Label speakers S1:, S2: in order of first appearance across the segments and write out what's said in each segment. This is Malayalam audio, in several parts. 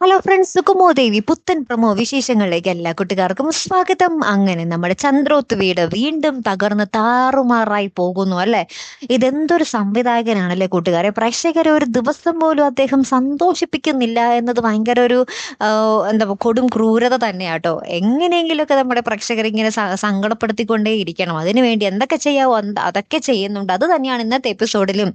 S1: ഹലോ ഫ്രണ്ട്സ് സുകുമോദേവി പുത്തൻ പ്രമോ വിശേഷങ്ങളിലേക്ക് എല്ലാ കുട്ടികാർക്കും സ്വാഗതം. അങ്ങനെ നമ്മുടെ ചന്ദ്രോത്ത് വീട് വീണ്ടും തകർന്ന് താറുമാറായി പോകുന്നു അല്ലെ? ഇതെന്തൊരു സംവിധായകനാണല്ലേ കൂട്ടുകാരെ? പ്രേക്ഷകരെ ഒരു ദിവസം പോലും അദ്ദേഹം സന്തോഷിപ്പിക്കുന്നില്ല എന്നത് ഭയങ്കര ഒരു എന്താ കൊടും ക്രൂരത തന്നെയാട്ടോ. എങ്ങനെയെങ്കിലുമൊക്കെ നമ്മുടെ പ്രേക്ഷകരെ ഇങ്ങനെ സങ്കടപ്പെടുത്തിക്കൊണ്ടേ ഇരിക്കണം. അതിനുവേണ്ടി എന്തൊക്കെ ചെയ്യാവോ അതൊക്കെ ചെയ്യുന്നുണ്ട്. അത് തന്നെയാണ് ഇന്നത്തെ എപ്പിസോഡിലും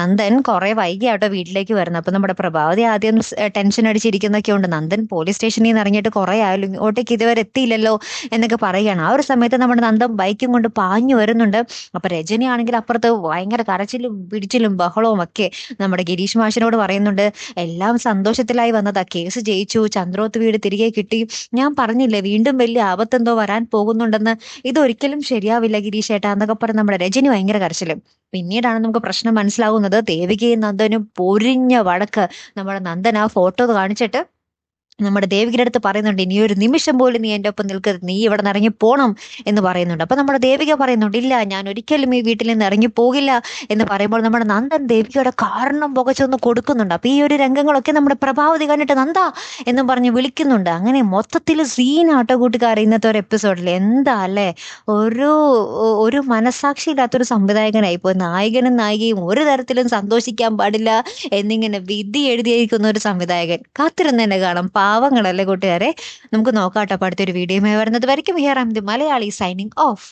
S1: നന്ദൻ കുറെ വൈകിയാട്ടോ വീട്ടിലേക്ക് വരുന്നത്. അപ്പൊ നമ്മുടെ പ്രഭാവതി ആദ്യം ടെൻഷൻ അടിച്ച് ഇരിക്കുന്നൊക്കെ ഉണ്ട്. നന്ദൻ പോലീസ് സ്റ്റേഷനിൽ നിന്ന് ഇറങ്ങിയിട്ട് കുറെ ആയാലും ഇങ്ങോട്ടേക്ക് ഇതുവരെ എത്തിയില്ലല്ലോ എന്നൊക്കെ പറയുകയാണ്. ആ ഒരു സമയത്ത് നമ്മുടെ നന്ദൻ ബൈക്കും കൊണ്ട് പാഞ്ഞു വരുന്നുണ്ട്. അപ്പൊ രജനി ആണെങ്കിൽ അപ്പുറത്ത് ഭയങ്കര കരച്ചിലും പിടിച്ചിലും ബഹളവും ഒക്കെ നമ്മുടെ ഗിരീഷ് മാഷിനോട് പറയുന്നുണ്ട്. എല്ലാം സന്തോഷത്തിലായി വന്നതാ. കേസ് ജയിച്ചു. ചന്ദ്രോത്ത് വീട് തിരികെ കിട്ടി. ഞാൻ പറഞ്ഞില്ലേ വീണ്ടും വലിയ ആപത്തെന്തോ വരാൻ പോകുന്നുണ്ടെന്ന്. ഇതൊരിക്കലും ശരിയാവില്ല ഗിരീഷ് ഏട്ടാ എന്നൊക്കെ പറഞ്ഞ് നമ്മുടെ രജനി ഭയങ്കര കരച്ചിലും. പിന്നീടാണ് നമുക്ക് പ്രശ്നം മനസ്സിലാകുന്നത് ദേവികയും നന്ദനും പൊരിഞ്ഞ വടക്ക് നമ്മുടെ നന്ദൻ ആ ഫോട്ടോ കാണിച്ചിട്ട് നമ്മുടെ ദേവികയുടെ അടുത്ത് പറയുന്നുണ്ട് ഇനി ഒരു നിമിഷം പോലും നീ എന്റെ ഒപ്പം നിൽക്കരുത്. നീ ഇവിടെ നിന്ന് ഇറങ്ങി പോകണം എന്ന് പറയുന്നുണ്ട്. അപ്പം നമ്മുടെ ദേവിക പറയുന്നുണ്ട് ഇല്ല ഞാൻ ഒരിക്കലും ഈ വീട്ടിൽ നിന്ന് ഇറങ്ങി പോകില്ല. എന്ന് പറയുമ്പോൾ നമ്മുടെ നന്ദൻ ദേവികയുടെ കാരണം പുകച്ചൊന്ന് കൊടുക്കുന്നുണ്ട്. അപ്പം ഈ ഒരു രംഗങ്ങളൊക്കെ നമ്മുടെ പ്രഭാവതി കണ്ടിട്ട് നന്ദ എന്ന് പറഞ്ഞ് വിളിക്കുന്നുണ്ട്. അങ്ങനെ മൊത്തത്തിൽ സീനാട്ടോ കൂട്ടുകാർ ഇന്നത്തെ ഒരു എപ്പിസോഡിൽ എന്താ അല്ലേ? ഒരു ഒരു മനസാക്ഷി ഇല്ലാത്തൊരു സംവിധായകനായി ഇപ്പോൾ നായകനും നായികയും ഒരു തരത്തിലും സന്തോഷിക്കാൻ പാടില്ല എന്നിങ്ങനെ വിധി എഴുതിയിരിക്കുന്ന ഒരു സംവിധായകൻ. കാത്തിരുന്ന് തന്നെ കാണാം. പാവങ്ങളല്ലേ കൂട്ടുകാരെ? നമുക്ക് നോക്കാം കേട്ടോ അടുത്തൊരു വീഡിയോ വരുന്നത് വരയ്ക്കും. Here am the Malayali signing off